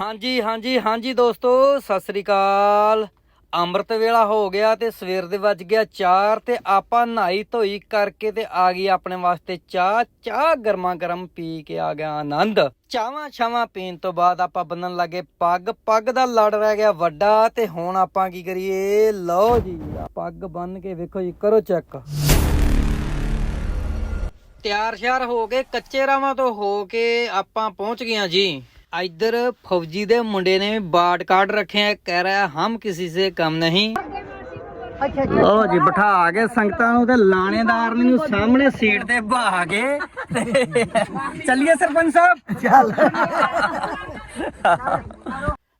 ਹਾਂਜੀ ਹਾਂਜੀ ਹਾਂਜੀ ਦੋਸਤੋ, ਸਤਿ ਸ੍ਰੀ ਅਕਾਲ। ਅੰਮ੍ਰਿਤ ਵੇਲਾ ਹੋ ਗਿਆ ਤੇ ਸਵੇਰ ਦੇ ਵੱਜ ਗਿਆ 4 ਤੇ ਆਪਾਂ ਨਹਾਈ ਧੋਈ ਕਰਕੇ ਤੇ ਆ ਗਈ ਆਪਣੇ ਵਾਸਤੇ ਚਾਹ। ਚਾਹ ਗਰਮਾ ਗਰਮ ਪੀ ਕੇ ਆ ਗਿਆ ਆਨੰਦ। ਚਾਵਾਂ ਛਾਵਾਂ ਪੀਣ ਤੋਂ ਬਾਅਦ ਆਪਾਂ ਬੰਨਣ ਲੱਗੇ ਪੱਗ। ਪੱਗ ਦਾ ਲੜ ਰਹਿ ਗਿਆ ਵੱਡਾ ਤੇ ਹੁਣ ਆਪਾਂ ਕੀ ਕਰੀਏ? ਲਓ ਜੀ, ਪੱਗ ਬੰਨ ਕੇ ਵੇਖੋ ਜੀ, ਕਰੋ ਚੈੱਕ। ਤਿਆਰ ਸ਼ਿਆਰ ਹੋ ਕੇ ਕੱਚੇ ਰਾਵਾਂ ਤੋਂ ਹੋ ਕੇ ਆਪਾਂ ਪਹੁੰਚ ਗਏ ਜੀ। ਇੱਧਰ ਫੌਜੀ ਦੇ ਮੁੰਡੇ ਨੇ ਬਾਟ ਕਾਰਡ ਰੱਖਿਆ ਕਹਿ ਰਿਹਾ ਹਮ ਕਿਸੇ ਸੇ ਕਮ ਨਹੀਂ। ਲੋ ਜੀ ਬਿਠਾ ਕੇ ਸੰਗਤਾਂ ਨੂੰ ਤੇ ਲਾਣੇਦਾਰ ਨੂੰ ਸਾਹਮਣੇ ਸੀਟ ਤੇ ਬਹਾ ਕੇ ਚੱਲੀਏ ਸਰਪੰਚ ਸਾਹਿਬ। ਚੱਲ।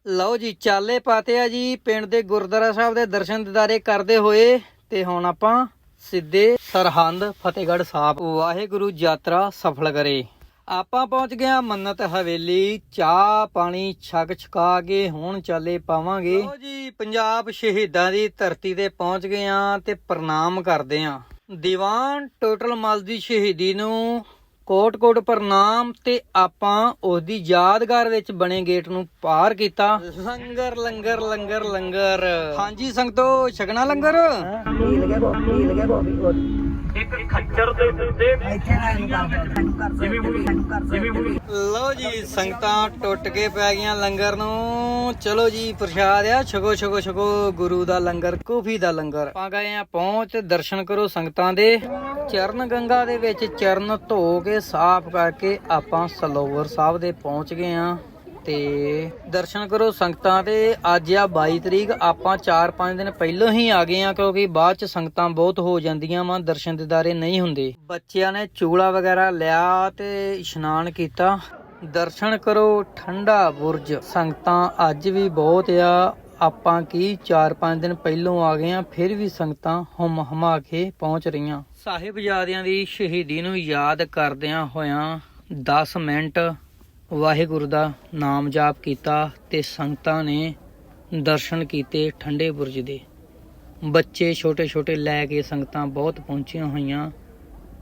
ਲਓ ਜੀ ਚਾਲੇ ਪਾਤੇ ਆ ਜੀ ਪਿੰਡ ਦੇ ਗੁਰਦੁਆਰਾ ਸਾਹਿਬ ਦੇ ਦਰਸ਼ਨ ਦਿਦਾਰੇ ਕਰਦੇ ਹੋਏ ਤੇ ਹੁਣ ਆਪਾਂ ਸਿੱਧੇ ਸਰਹੰਦ ਫਤਿਹਗੜ੍ਹ ਸਾਹਿਬ। ਵਾਹਿਗੁਰੂ ਯਾਤਰਾ ਸਫਲ ਕਰੇ। ਆਪਾਂ ਪਹੁੰਚ ਗਏ ਮੰਨਤ ਹਵੇਲੀ ਚਾਹ ਪਾਣੀ ਛਕ ਛਕਾ ਕੇ ਹੁਣ ਚਾਲੇ ਪਾਵਾਂਗੇ। ਲਓ ਜੀ ਪੰਜਾਬ ਸ਼ਹੀਦਾਂ ਦੀ ਧਰਤੀ ਤੇ ਪਹੁੰਚ ਗਏ ਹਾਂ ਤੇ ਪ੍ਰਣਾਮ ਕਰਦੇ ਹਾਂ। ਦੀਵਾਨ ਟੋਟਲ ਮਲ ਦੀ ਸ਼ਹੀਦੀ ਨੂੰ ਕੋਟ ਕੋਟ ਪ੍ਰਣਾਮ ਤੇ ਆਪਾਂ ਉਸ ਦੀ ਯਾਦਗਾਰ ਵਿੱਚ ਬਣੇ ਗੇਟ ਨੂੰ ਪਾਰ ਕੀਤਾ। ਲੰਗਰ ਲੰਗਰ ਲੰਗਰ ਲੰਗਰ। ਹਾਂਜੀ ਸੰਗਤੋ ਛਕਣਾ ਲੰਗਰ? ਲਓ ਜੀ ਸੰਗਤਾਂ ਟੁੱਟ ਕੇ ਪੈ ਗਈਆਂ ਲੰਗਰ ਨੂੰ। ਚਲੋ ਜੀ ਪ੍ਰਸ਼ਾਦ ਆ। ਛਕੋ ਛਕੋ ਛਕੋ ਗੁਰੂ ਦਾ ਲੰਗਰ ਕੁਫੀ ਦਾ ਲੰਗਰ। ਆਪਾਂ ਗਏ ਆ ਪਹੁੰਚ ਦਰਸ਼ਨ ਕਰੋ ਸੰਗਤਾਂ ਦੇ। ਚਰਨ ਗੰਗਾ ਦੇ ਵਿੱਚ ਚਰਨ ਧੋ ਕੇ ਸਾਫ਼ ਕਰਕੇ ਆਪਾਂ ਸਲੋਵਰ ਸਾਹਿਬ ਦੇ ਪਹੁੰਚ ਗਏ ਆ। ਤੇ ਦਰਸ਼ਨ ਕਰੋ ਸੰਗਤਾਂ ਤੇ। ਅੱਜ ਆ 22 ਤਰੀਕ, ਆਪਾਂ 4-5 ਦਿਨ ਪਹਿਲਾਂ ਹੀ ਆ ਗਏ ਆ ਕਿਉਂਕਿ ਬਾਅਦ ਚ ਸੰਗਤਾਂ ਬਹੁਤ ਹੋ ਜਾਂਦੀਆਂ ਵਾ, ਦਰਸ਼ਨ ਦਿਦਾਰੇ ਨਹੀਂ ਹੁੰਦੇ। ਬੱਚਿਆਂ ਨੇ ਚੂਲਾ ਵਗੈਰਾ ਲਿਆ ਤੇ ਇਸ਼ਨਾਨ ਕੀਤਾ। ਦਰਸ਼ਨ ਕਰੋ, ਠੰਡਾ ਬੁਰਜ। ਸੰਗਤਾਂ ਅੱਜ ਵੀ ਬਹੁਤ ਆ। ਆਪਾਂ ਕੀ 4-5 ਦਿਨ ਪਹਿਲਾਂ ਆ ਗਏ ਆ, ਫਿਰ ਵੀ ਸੰਗਤਾਂ ਹਮ ਹਮਾ ਕੇ ਪਹੁੰਚ ਰਹੀਆਂ। ਸਾਹਿਬਜ਼ਾਦਿਆਂ ਦੀ ਸ਼ਹੀਦੀ ਨੂੰ ਯਾਦ ਕਰਦਿਆਂ ਹੋਇਆਂ 10 ਮਿੰਟ ਵਾਹਿਗੁਰੂ ਦਾ ਨਾਮ ਜਾਪ ਕੀਤਾ ਤੇ ਸੰਗਤਾਂ ਨੇ ਦਰਸ਼ਨ ਕੀਤੇ ਠੰਡੇ ਬੁਰਜ ਦੇ। ਬੱਚੇ ਛੋਟੇ ਛੋਟੇ ਲੈ ਕੇ ਸੰਗਤਾਂ ਬਹੁਤ ਪਹੁੰਚੀਆਂ ਹੋਈਆਂ।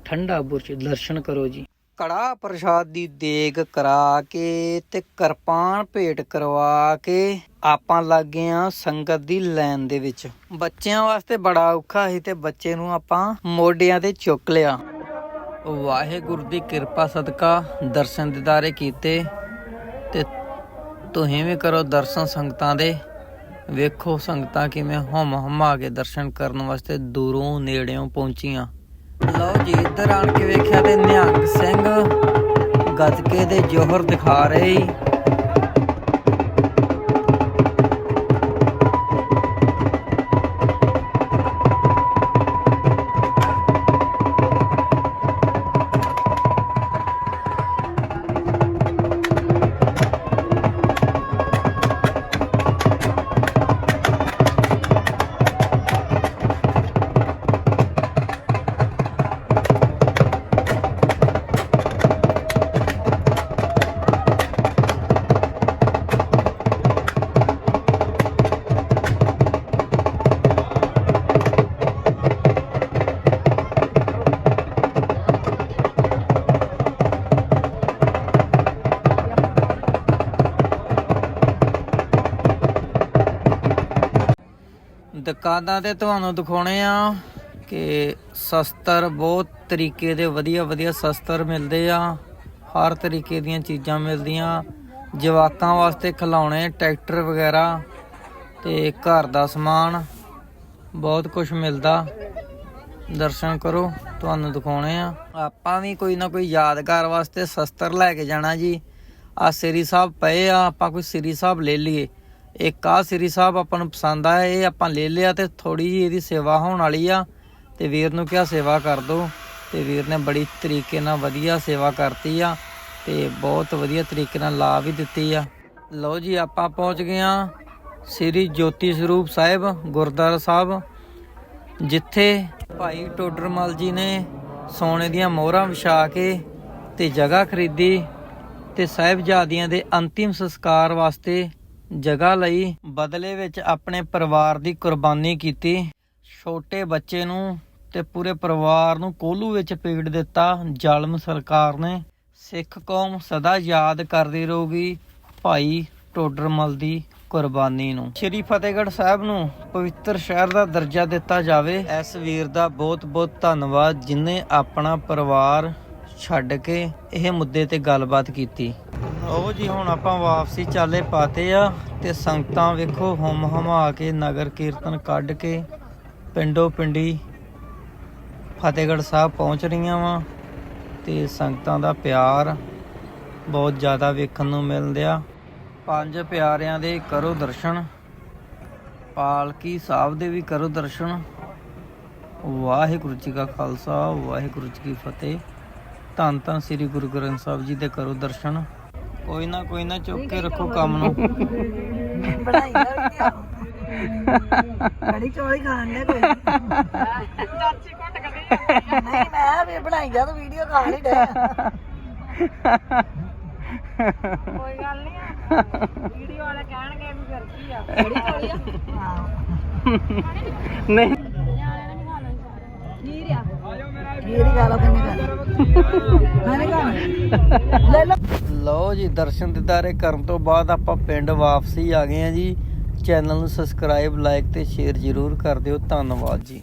ਠੰਡਾ ਬੁਰਜ, ਦਰਸ਼ਨ ਕਰੋ ਜੀ। ਕੜਾ ਪ੍ਰਸ਼ਾਦ ਦੀ ਦੇਗ ਕਰਾ ਕੇ ਤੇ ਕਿਰਪਾਨ ਭੇਟ ਕਰਵਾ ਕੇ ਆਪਾਂ ਲੱਗ ਗਏ ਆ ਸੰਗਤ ਦੀ ਲਾਈਨ ਦੇ ਵਿੱਚ। ਬੱਚਿਆਂ ਵਾਸਤੇ ਬੜਾ ਔਖਾ ਸੀ ਤੇ ਬੱਚੇ ਨੂੰ ਆਪਾਂ ਮੋਢਿਆਂ ਤੇ ਚੁੱਕ ਲਿਆ। ਵਾਹਿਗੁਰੂ ਦੀ ਕਿਰਪਾ ਸਦਕਾ ਦਰਸ਼ਨ ਦਿਦਾਰੇ ਕੀਤੇ ਤੇ ਤੁਸੀਂ ਵੀ ਕਰੋ ਦਰਸ਼ਨ ਸੰਗਤਾਂ ਦੇ। ਵੇਖੋ ਸੰਗਤਾਂ ਕਿਵੇਂ ਹਮ ਹਮਾ ਕੇ ਦਰਸ਼ਨ ਕਰਨ ਵਾਸਤੇ ਦੂਰੋਂ ਨੇੜਿਓਂ ਪਹੁੰਚੀਆਂ। ਲਓ ਜੀ, ਇੱਧਰ ਆਣ ਕੇ ਵੇਖਿਆ ਤੇ ਨਿਹੰਗ ਸਿੰਘ ਗੱਤਕੇ ਦੇ ਜੋਹਰ ਦਿਖਾ ਰਹੇ। ਦੁਕਾਨਾਂ ਤੇ ਤੁਹਾਨੂੰ ਦਿਖਾਉਣੇ ਆ ਕਿ ਸ਼ਸਤਰ ਬਹੁਤ ਤਰੀਕੇ ਦੇ ਵਧੀਆ ਵਧੀਆ ਸ਼ਸਤਰ ਮਿਲਦੇ ਆ। ਹਰ ਤਰੀਕੇ ਦੀਆਂ ਚੀਜ਼ਾਂ ਮਿਲਦੀਆਂ। ਜਵਾਕਾਂ ਵਾਸਤੇ ਖਿਲੌਣੇ ਟਰੈਕਟਰ ਵਗੈਰਾ ਤੇ ਘਰ ਦਾ ਸਮਾਨ। ਬਹੁਤ ਕੁਝ ਮਿਲਦਾ। ਦਰਸ਼ਨ ਕਰੋ, ਤੁਹਾਨੂੰ ਦਿਖਾਉਣੇ ਆ। ਆਪਾਂ ਵੀ ਕੋਈ ਨਾ ਕੋਈ ਯਾਦਗਾਰ ਵਾਸਤੇ ਸ਼ਸਤਰ ਲੈ ਕੇ ਜਾਣਾ ਜੀ। ਆ ਸ੍ਰੀ ਸਾਹਿਬ ਪਏ ਆ, ਆਪਾਂ ਕੋਈ ਸ੍ਰੀ ਸਾਹਿਬ ਲੈ ਲਈਏ। ਇਹ ਆ ਸ੍ਰੀ ਸਾਹਿਬ ਆਪਾਂ ਨੂੰ ਪਸੰਦ ਆਇਆ, ਇਹ ਆਪਾਂ ਲੈ ਲਿਆ ਤੇ ਥੋੜੀ ਜੀ ਇਹਦੀ ਸੇਵਾ ਹੋਣ ਵਾਲੀ ਆ। ਤੇ ਵੀਰ ਨੂੰ ਕਿਹਾ ਸੇਵਾ ਕਰ ਦੋ। ਤੇ ਵੀਰ ਨੇ ਬੜੀ ਤਰੀਕੇ ਨਾਲ ਵਧੀਆ ਸੇਵਾ ਕਰਤੀ ਆ ਤੇ ਬਹੁਤ ਵਧੀਆ ਤਰੀਕੇ ਨਾਲ ਲਾ ਵੀ ਦਿੱਤੀ ਆ। ਲਓ ਜੀ, ਆਪਾਂ ਪਹੁੰਚ ਗਏ ਆ ਸ੍ਰੀ ਜੋਤੀ ਸਰੂਪ ਸਾਹਿਬ, ਗੁਰਦੁਆਰਾ ਸਾਹਿਬ, ਜਿੱਥੇ ਭਾਈ ਟੋਡਰਮਲ ਜੀ ਨੇ ਸੋਨੇ ਦੀਆਂ ਮੋਹਰਾਂ ਵਿਛਾ ਕੇ ਤੇ ਜਗ੍ਹਾ ਖਰੀਦੀ ਤੇ ਸਾਹਿਬਜ਼ਾਦਿਆਂ ਦੇ ਅੰਤਿਮ ਸੰਸਕਾਰ ਵਾਸਤੇ ਜਗ੍ਹਾ ਲਈ ਬਦਲੇ ਵਿੱਚ ਆਪਣੇ ਪਰਿਵਾਰ ਦੀ ਕੁਰਬਾਨੀ ਕੀਤੀ। ਛੋਟੇ ਬੱਚੇ ਨੂੰ ਤੇ ਪੂਰੇ ਪਰਿਵਾਰ ਨੂੰ ਕੋਲੂ ਵਿੱਚ ਪੀੜ ਦਿੱਤਾ। ਜ਼ਾਲਮ ਸਰਕਾਰ ਨੇ ਸਿੱਖ ਕੌਮ ਸਦਾ ਯਾਦ ਕਰਦੀ ਰਹੂਗੀ ਭਾਈ ਟੋਡਰਮਲ ਦੀ ਕੁਰਬਾਨੀ ਨੂੰ। ਸ਼੍ਰੀ ਫਤਿਹਗੜ੍ਹ ਸਾਹਿਬ ਨੂੰ ਪਵਿੱਤਰ ਸ਼ਹਿਰ ਦਾ ਦਰਜਾ ਦਿੱਤਾ ਜਾਵੇ। ਇਸ ਵੀਰ ਦਾ ਬਹੁਤ-ਬਹੁਤ ਧੰਨਵਾਦ, ਜਿਨੇ ਆਪਣਾ ਪਰਿਵਾਰ ਛੱਡ ਕੇ ਇਹ ਮੁੱਦੇ ਤੇ ਗੱਲਬਾਤ ਕੀਤੀ। ਲਓ ਜੀ, ਹੁਣ ਆਪਾਂ ਵਾਪਸੀ ਚਾਲੇ ਪਾਤੇ ਆ ਤੇ ਸੰਗਤਾਂ ਵੇਖੋ ਹਮ ਹਮਾ ਕੇ ਨਗਰ ਕੀਰਤਨ ਕੱਢ ਕੇ ਪਿੰਡੋ ਪਿੰਡੀ ਫਤਿਹਗੜ੍ਹ ਸਾਹਿਬ ਪਹੁੰਚ ਰਹੀਆਂ ਵਾਂ ਤੇ ਸੰਗਤਾਂ ਦਾ ਪਿਆਰ ਬਹੁਤ ਜ਼ਿਆਦਾ ਵੇਖਣ ਨੂੰ ਮਿਲ ਰਿਹਾ ਪੰਜ ਪਿਆਰਿਆਂ ਦੇ ਕਰੋ ਦਰਸ਼ਨ, ਪਾਲਕੀ ਸਾਹਿਬ ਦੇ ਵੀ ਕਰੋ ਦਰਸ਼ਨ। ਵਾਹਿਗੁਰੂ ਜੀ ਕਾ ਖਾਲਸਾ, ਵਾਹਿਗੁਰੂ ਜੀ ਕੀ ਫਤਿਹ। ਧੰਨ ਧੰਨ ਸ੍ਰੀ ਗੁਰੂ ਗ੍ਰੰਥ ਸਾਹਿਬ ਜੀ ਦੇ ਕਰੋ ਦਰਸ਼ਨ। ਕੋਈ ਨਾ ਕੋਈ ਨਾ ਚੁੱਕ ਕੇ ਰੱਖੋ ਕੰਮ ਨੂੰ। ਬਣਾਈ ਜਾ ਕੜੀ ਚੌਲ ਖਾਣ ਦੇ ਕੋਈ। ਚਾਚੀ ਘੁੱਟ ਕੱਢੀ ਨਹੀਂ ਮੈਂ ਵੀ ਬਣਾਈ ਜਾ ਤੂੰ ਵੀਡੀਓ ਖਾ ਨਹੀਂ ਡਿਆ ਕੋਈ ਗੱਲ ਨਹੀਂ ਵੀਡੀਓ ਵਾਲੇ ਕਹਿਣਗੇ ਵੀ ਫਿਰ ਕੀ ਆ। ਕੜੀ ਚੌਲ ਆ। ਨਹੀਂ। ਕੀ ਦੀ ਗੱਲ ਕਿੰਨੀ ਗੱਲ ਮੈਂ ਲੈ ਲਓ। ਲਓ ਜੀ, ਦਰਸ਼ਨ ਦਿਦਾਰੇ ਕਰਨ ਤੋਂ ਬਾਅਦ ਆਪਾਂ ਪਿੰਡ ਵਾਪਸੀ ਆ ਗਏ ਆ ਜੀ। ਚੈਨਲ ਨੂੰ ਸਬਸਕ੍ਰਾਈਬ ਲਾਈਕ ਤੇ ਸ਼ੇਅਰ ਜ਼ਰੂਰ ਕਰ ਦਿਓ। ਧੰਨਵਾਦ ਜੀ।